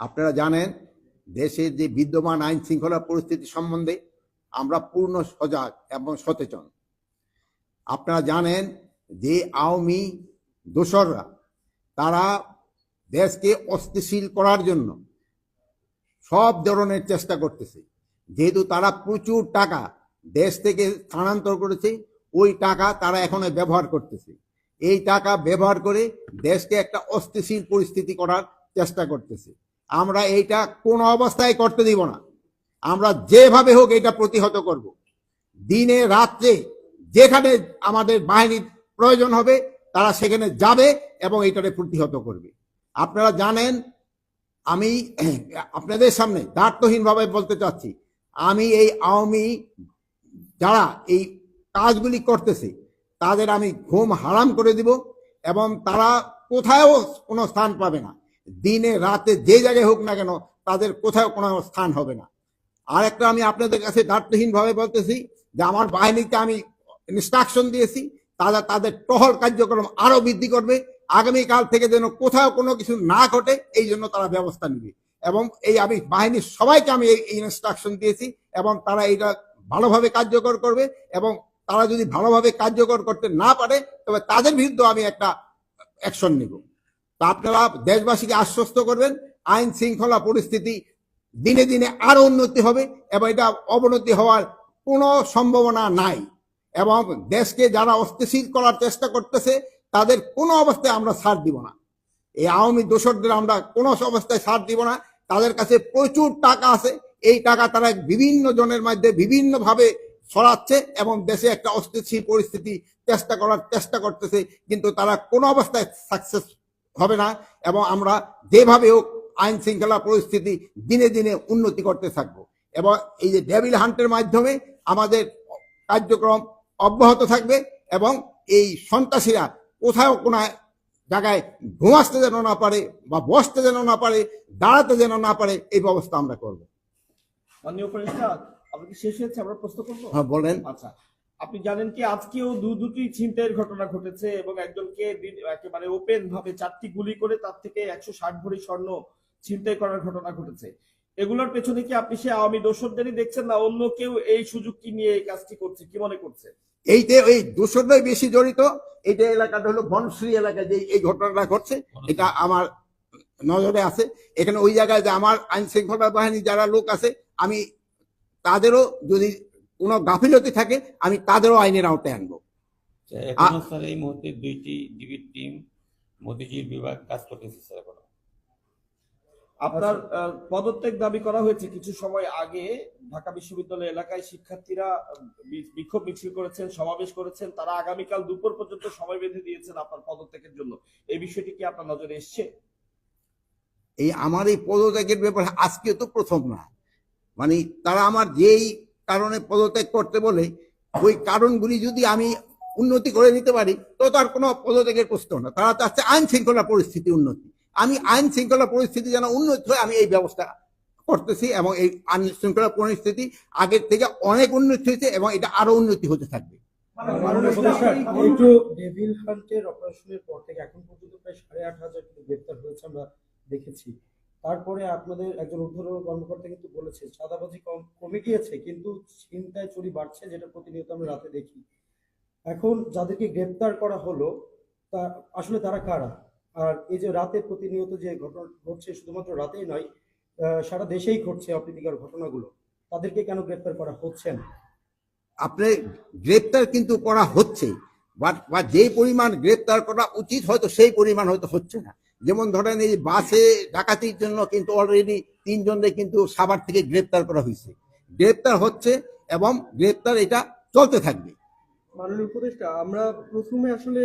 আপনারা জানেন, দেশের যে বিদ্যমান আইন শৃঙ্খলা পরিস্থিতি সম্বন্ধে আমরা পূর্ণ সজাগ এবং সচেতন। আপনারা জানেন যে আওয়ামী দোসররা, তারা দেশকে অস্থিতিশীল করার জন্য সব ধরনের চেষ্টা করতেছে। যেহেতু তারা প্রচুর টাকা দেশ থেকে স্থানান্তর করেছে, ওই টাকা তারা এখন ব্যবহার করতেছে। এই টাকা ব্যবহার করে দেশকে একটা অস্থিতিশীল পরিস্থিতি করার চেষ্টা করতেছে। আমরা এইটা কোন অবস্থায় করতে দিব না। আমরা যেভাবে হোক এটা প্রতিহত করব। দিনে রাত্রে যেখানে আমাদের বাহিনীর প্রয়োজন হবে, তারা সেখানে যাবে এবং এটাকে প্রতিহত করবে। আপনারা জানেন, আমি আপনাদের সামনে দার্থহীনভাবে বলতে চাচ্ছি, আমি এই আওয়ামী যারা এই কাজগুলি করতেছে, তাদের আমি ঘুম হারাম করে দিব এবং তারা কোথাও কোনো স্থান পাবে না। দিনে, রাতে যে জায়গায় হোক না কেন তাদের কোথাও কোনো স্থান হবে না। আর একটা আমি আপনাদের কাছে দার্থহীনভাবে বলতেছি যে আমার বাহিনীকে আমি ইনস্ট্রাকশন দিয়েছি, তারা তাদের টহল কার্যক্রম আরও বৃদ্ধি করবে, আগামীকাল থেকে যেন কোথাও কোনো কিছু না ঘটে, এই জন্য তারা ব্যবস্থা নেবে। এবং এই আমি বাহিনীর সবাইকে আমি এই ইনস্ট্রাকশন দিয়েছি এবং তারা এটা ভালোভাবে কার্যকর করবে এবং তারা যদি ভালোভাবে কার্যকর করতে না পারে, তবে তাদের বিরুদ্ধে আমি একটা অ্যাকশন নিব। তা আপনারা দেশবাসীকে আশ্বস্ত করবেন, আইন শৃঙ্খলা পরিস্থিতি দিনে দিনে আরও উন্নতি হবে এবং এটা অবনতি হওয়ার কোনো সম্ভাবনা নাই। এবং দেশকে যারা অস্থিতিশীল করার চেষ্টা করতেছে, তাদের কোনো অবস্থায় আমরা ছাড় দিব না। এই আওয়ামী দোসরদের আমরা কোনো অবস্থায় ছাড় দিব না। তাদের কাছে প্রচুর টাকা আছে। এই টাকা তারা বিভিন্ন জনের মধ্যে বিভিন্ন ভাবে ছড়াচ্ছে এবং দেশে একটা অস্থিতিশীল পরিস্থিতি চেষ্টা করার চেষ্টা করতেছে, কিন্তু তারা কোনো অবস্থায় সাকসেস হবে না এবং আমরা যেভাবে হোক আইন শৃঙ্খলা পরিস্থিতি দিনে দিনে উন্নতি করতে থাকব। এবং এই যে ডেভিল হান্টের মাধ্যমে আমাদের কার্যক্রম অব্যাহত থাকবে এবং এই সন্ত্রাসীরা কোথাও কোনো জায়গায় ঘুমাসতে যেন না পারে বা বসতে যেন না পারে দাঁড়াতে যেন না পারে এই ব্যবস্থা আমরা করব। মাননীয় উপদেষ্টা আপনি শেষ হয়েছে? আমরা প্রশ্ন করব? হ্যাঁ বলেন। আচ্ছা। আপনি জানেন কি আজকেও দু দুটি ছিনতাইয়ের ঘটনা ঘটেছে এবং একজনকে একেবারে ওপেন ভাবে চারটি গুলি করে তার থেকে একশো ষাট ভরি স্বর্ণ ছিনতাই করার ঘটনা ঘটেছে। এগুলোর পেছনে কি আপনি সে আওয়ামী দোষরদেরই দেখছেন না অন্য কেউ এই সুযোগটি নিয়ে এই কাজটি করছে কি মনে করছে? এইতে এই দূষণটাই বেশি জড়িত। এইটা এলাকাটা হলো বনশ্রী এলাকা যে এই ঘটনাটা ঘটছে এটা আমার নজরে আছে। এখানে ওই জায়গায় যে আমার আইন শৃঙ্খলা বাহিনী যারা লোক আছে আমি তাদেরও যদি কোনো গাফিলতি থাকে আমি তাদেরও আইনের আওতায় আনব। স্যার এই মুহূর্তে দুইটি ডিবির টিম মতিঝিল বিভাগ কাজ করতেছে স্যার এখনও। আপনার পদত্যাগ দাবি করা হয়েছে কিছু সময় আগে। ঢাকা বিশ্ববিদ্যালয় এলাকায় শিক্ষার্থীরা বিক্ষোভ মিছিল করেছেন সমাবেশ করেছেন। তারা আগামীকাল দুপুর পর্যন্ত সময় বেঁধে দিয়েছেন আপনার পদত্যাগের জন্য। এই বিষয়টি কি আপনার নজরে এসছে? এই আমার এই পদত্যাগের ব্যাপারে আজকে তো প্রথম না। মানে তারা আমার যেই কারণে পদত্যাগ করতে বলে, ওই কারণগুলি যদি আমি উন্নতি করে নিতে পারি, তো তার কোনো পদত্যাগের প্রশ্ন না। তারা চাচ্ছে আইন শৃঙ্খলা পরিস্থিতি উন্নতি। আমি আইন শৃঙ্খলা পরিস্থিতি যেন উন্নতি হয়, আমি এই ব্যবস্থা করতেছি এবং এই আইন শৃঙ্খলা পরিস্থিতি আগের থেকে অনেক উন্নতি হয়েছে এবং এটা আরও উন্নতি হতে থাকবে। আমরা দেখেছি। তারপরে আপনাদের একজন ঊর্ধ্বতন কর্মকর্তা কিন্তু বলেছে, চাঁদাবাজি কম, কমে গিয়েছে, কিন্তু চিন্তায় চুরি বাড়ছে যেটা প্রতিনিয়ত আমরা রাতে দেখি। এখন যাদেরকে গ্রেপ্তার করা হলো, তা আসলে তারা কারা? আর এই যে রাতে প্রতিনিয়ত যে ঘটনা ঘটছে, শুধুমাত্র রাতেই নয় সারা দেশেই ঘটছে অপ্রীতিকর ঘটনাগুলো। তাদেরকে কেন গ্রেপ্তার করা হচ্ছে না? আপনি গ্রেপ্তার কিন্তু করা হচ্ছে বা যেই পরিমাণ গ্রেপ্তার করা উচিত, হয়তো সেই পরিমাণ হয়তো হচ্ছে না। যেমন ধরেন এই বাসে ডাকাতির জন্য কিন্তু অলরেডি তিনজনকে কিন্তু সাভার থেকে গ্রেপ্তার করা হয়েছে। গ্রেপ্তার হচ্ছে এবং গ্রেপ্তার এটা চলতে থাকবে। মাননীয় উপদেষ্টা, আমরা প্রথমে আসলে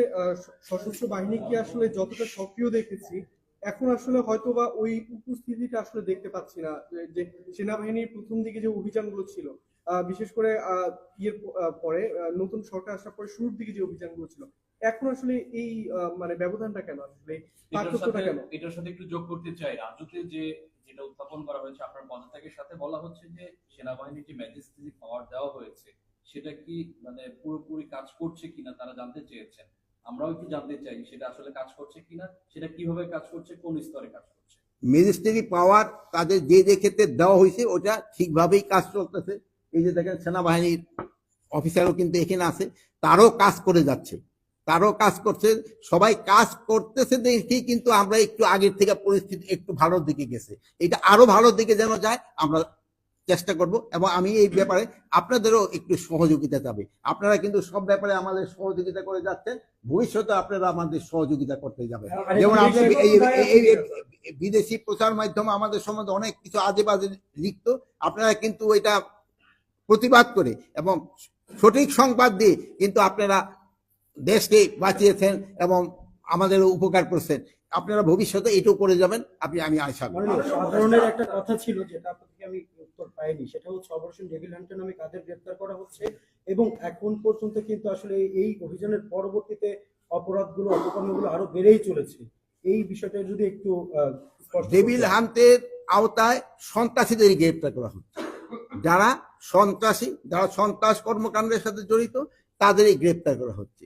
সশস্ত্র বাহিনীকে আসলে যতটা সক্রিয় দেখেছি, এখন আসলে হয়তোবা ওই উপস্থিতিটা আসলে দেখতে পাচ্ছি না, যে সেনাবাহিনীর প্রথম দিকে যে অভিযানগুলো ছিল বিশেষ করে ইয়ের পরে নতুন সরকার আসার পরে শুরুর দিকে যে অভিযানগুলো ছিল এখন আসলে এই আহ, মানে ব্যবধানটা কেন? আসলে পার্থক্যটা কেন? এটার সাথে একটু যোগ করতে চাই। রাজুতে যে যেটা উত্থাপন করা হয়েছে আপনার পদত্যাগের সাথে বলা হচ্ছে যে সেনাবাহিনীর যে ম্যাজিস্ট্রেসি পাওয়ার দেওয়া হয়েছে সেটা কি মানে পুরোপুরি কাজ করছে কিনা তারা জানতে চেয়েছেন। আমরাও একটু জানতে চাই সেটা আসলে কাজ করছে কিনা সেটা কীভাবে কাজ করছে কোন স্তরে কাজ করছে। ম্যাজিস্ট্রেটি পাওয়ার তাদের যে যে ক্ষেত্রে দেওয়া হয়েছে ওটা ঠিকভাবেই কাজ চলতেছে। এই যে দেখেন সেনাবাহিনীর অফিসারও কিন্তু এখানে আছে তারও কাজ করে যাচ্ছে। তারও কাজ করছে সবাই কাজ করতেছে দেখেই কিন্তু আমরা একটু আগের থেকে পরিস্থিতি একটু ভালোর দিকে গেছে। এটা আরও ভালোর দিকে যেন যায় আমরা চেষ্টা করব এবং আমি এই ব্যাপারে আপনাদেরও একটু সহযোগিতা চাবে। আপনারা কিন্তু সব ব্যাপারে আমাদের সহযোগিতা করে যাচ্ছেন ভবিষ্যতে আপনারা আমাদের সহযোগিতা করতে যাবেন। যেমন আপনি এই এই- এই- এই বিদেশি প্রচার মাধ্যম আমাদের সম্বন্ধে অনেক কিছু আজে বাজে লিখত। আপনারা কিন্তু এটা প্রতিবাদ করে এবং সঠিক সংবাদ দিয়ে কিন্তু আপনারা দেশকে বাঁচিয়েছেন এবং আমাদের উপকার করছেন। আপনারা ভবিষ্যতে এটাও করে যাবেন আপনি আমি আশা করি। সাধারণের একটা কথা ছিল যেটা আপনার থেকে আমি উত্তর পাইনি। সেটা হচ্ছে অপারেশন ডেভিল হান্টার নামে কাদের গ্রেপ্তার করা হচ্ছে এবং এখন পর্যন্ত কিন্তু আসলে এই অভিযানের পরবর্তীতে অপরাধগুলো অপকর্মগুলো আরও বেড়েই চলেছে। এই বিষয়টা যদি একটু ডেভিল। হান্টের আওতায় সন্ত্রাসীদের গ্রেপ্তার করা হচ্ছে। যারা সন্ত্রাসী যারা সন্ত্রাস কর্মকাণ্ডের সাথে জড়িত তাদেরই গ্রেপ্তার করা হচ্ছে।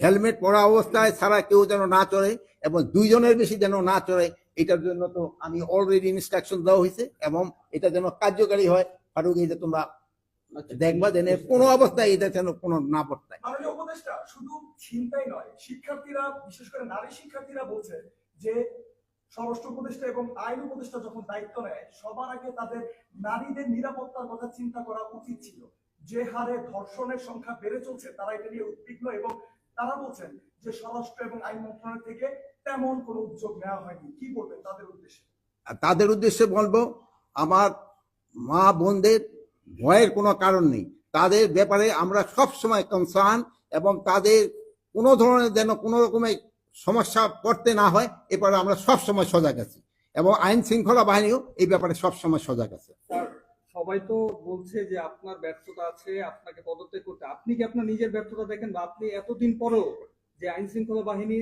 হেলমেট পরা অবস্থায় ছাড়া কেউ যেন না চড়ে এবং দুইজনের বেশি যেন না চড়ে এটার জন্য তো আমি অলরেডি ইনস্ট্রাকশন দেওয়া হয়েছে এবং এটা যেন কার্যকারী হয়। ফারুক এটা তোমরা দেখবা যেন কোনো অবস্থায় এটা যেন কোনো না পড়তায় মাননীয় উপদেষ্টা শুধু চিন্তাই নয় শিক্ষার্থীরা বিশেষ করে নারী শিক্ষার্থীরা বলছে যে স্বরাষ্ট্র উপদেষ্টা এবং আইন উপদেষ্টা যখন দায়িত্ব নেয় সবার আগে তাদের নারীদের নিরাপত্তার কথা চিন্তা করা উচিত ছিল। যে হারে ধর্ষণের সংখ্যা বেড়ে চলছে তারা এটা নিয়ে উদ্বিগ্ন এবং তারা বলছেন যে স্বরাষ্ট্র এবং আইন মন্ত্রণালয় থেকে তেমন কোনো উদ্যোগ নেওয়া হয়নি। কি বলবেন তাদের উদ্দেশ্যে? তাদের উদ্দেশ্যে বলব আমার মা বোনদের ভয়ের কোনো কারণ নেই। তাদের ব্যাপারে আমরা সব সময় কনসার্ন এবং তাদের কোনো ধরনের যেন কোনো রকমের সমস্যা পড়তে না হয় এ ব্যাপারে আমরা সব সময় সজাগ আছি। এবং আইন শৃঙ্খলা বাহিনীও এই ব্যাপারে সব সময় সজাগ আছে। সবাই তো বলছে যে আপনার ব্যর্থতা আছে, আপনাকে পদত্যাগ করতে। আপনি কি আপনার নিজের ব্যর্থতা দেখেন বা আপনি এতদিন পরেও যে আইন শৃঙ্খলা বাহিনী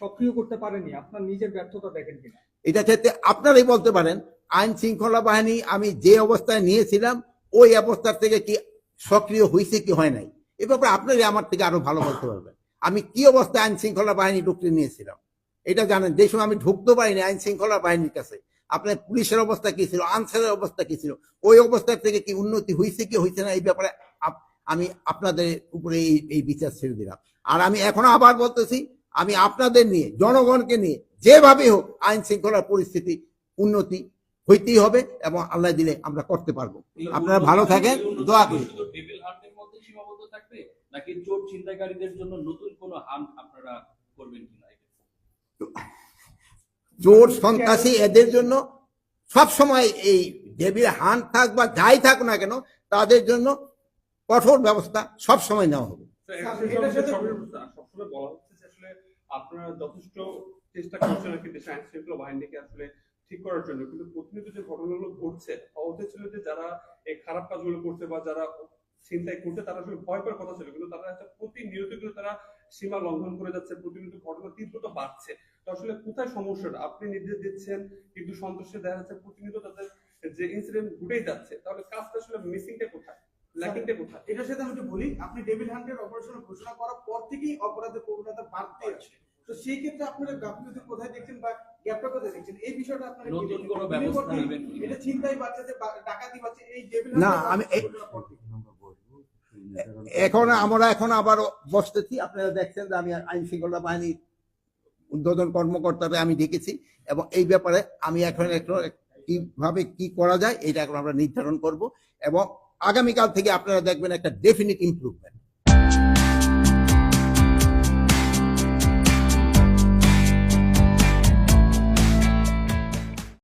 সক্রিয় করতে পারেনি, আপনার নিজের ব্যর্থতা দেখেন কিনা? এটা ক্ষেত্রে আপনারাই বলতে পারেন আইন শৃঙ্খলা বাহিনী আমি যে অবস্থায় নিয়েছিলাম, ওই অবস্থার থেকে কি সক্রিয় হয়েছে কি হয় নাই? এ ব্যাপারে আপনারই আমার থেকে আরও ভালো বলতে পারবেন। আমি কি অবস্থায় আইন শৃঙ্খলা বাহিনী ঢুকতে নিয়েছিলাম? এটা জানেন, যে সময় আমি ঢুকতে পারিনি আইন শৃঙ্খলা বাহিনীর কাছে আপনার পুলিশের অবস্থা কি ছিল? আনসারের অবস্থা কি ছিল? ওই অবস্থার থেকে কি উন্নতি হয়েছে কি হয়েছে না এই ব্যাপারে আমি আপনাদের উপরে এই এই বিচার ছেড়ে দিলাম। আর আমি এখনও আবার বলতেছি আমি আপনাদের নিয়ে জনগণকে নিয়ে যেভাবে হোক আইন শৃঙ্খলার পরিস্থিতি উন্নতি হইতেই হবে এবং আল্লাহ দিলে আমরা করতে পারব। আপনারা ভালো থাকেন, দোয়া করি। নাকি চোর ছিনতাইকারীদের জন্য নতুন কোনো হান্ট আপনারা করবেন কিনা? চোর সন্ত্রাসী এদের জন্য সব সময় এই ডেবির হান থাক বা যাই থাক না কেন, তাদের জন্য কঠোর ব্যবস্থা সব সময় নেওয়া হবে। যথেষ্ট আসলে ঠিক করার জন্য। কিন্তু প্রতিনিয়ত যে ঘটনাগুলো ঘটছে যে যারা এই খারাপ কাজগুলো করছে বা যারা করছে, তারা ভয় কথা ছিল। কিন্তু তারা প্রতিনিয়ত কিন্তু তারা সীমা লঙ্ঘন করে যাচ্ছে প্রতিনিয়ত ঘটনা তীব্রতা বাড়ছে। তো আসলে কোথায় সমস্যাটা? আপনি নির্দেশ দিচ্ছেন কিন্তু সন্ত্রাসে দেখা যাচ্ছে প্রতিনিয়ত তাদের যে ইনসিডেন্ট ঘটেই যাচ্ছে। তাহলে কাজটা আসলে মিসিংটা কোথায়? ল্যাকিংটা কোথায়? এটার সাথে আমি বলি আপনি ডেভিল হান্টের অপারেশন ঘোষণা করার পর থেকেই অপরাধের প্রবণতা বাড়তে আছে। তো সেই ক্ষেত্রে আপনারা গাফিলতি কোথায় দেখছেন বা গ্যাপটা কোথায় দেখছেন? এই বিষয়টা আপনারা নতুন কোনো ব্যবস্থা নেবেন এটা চিন্তাই বাড়ছে যে ডাকাতি বাড়ছে এই ডেভিল না, হান্টের আমি এই- ঘোষণার পর থেকে। এখন আমরা এখন আবার বসতেছি। আপনারা দেখছেন যে আমি আইন শৃঙ্খলা বাহিনীর উদ্বোধন কর্মকর্তাকে আমি ডেকেছি এবং এই ব্যাপারে আমি এখন এখন কীভাবে কি করা যায়, এটা এখন আমরা নির্ধারণ করব এবং আগামীকাল থেকে আপনারা দেখবেন একটা ডেফিনিট ইমপ্রুভমেন্ট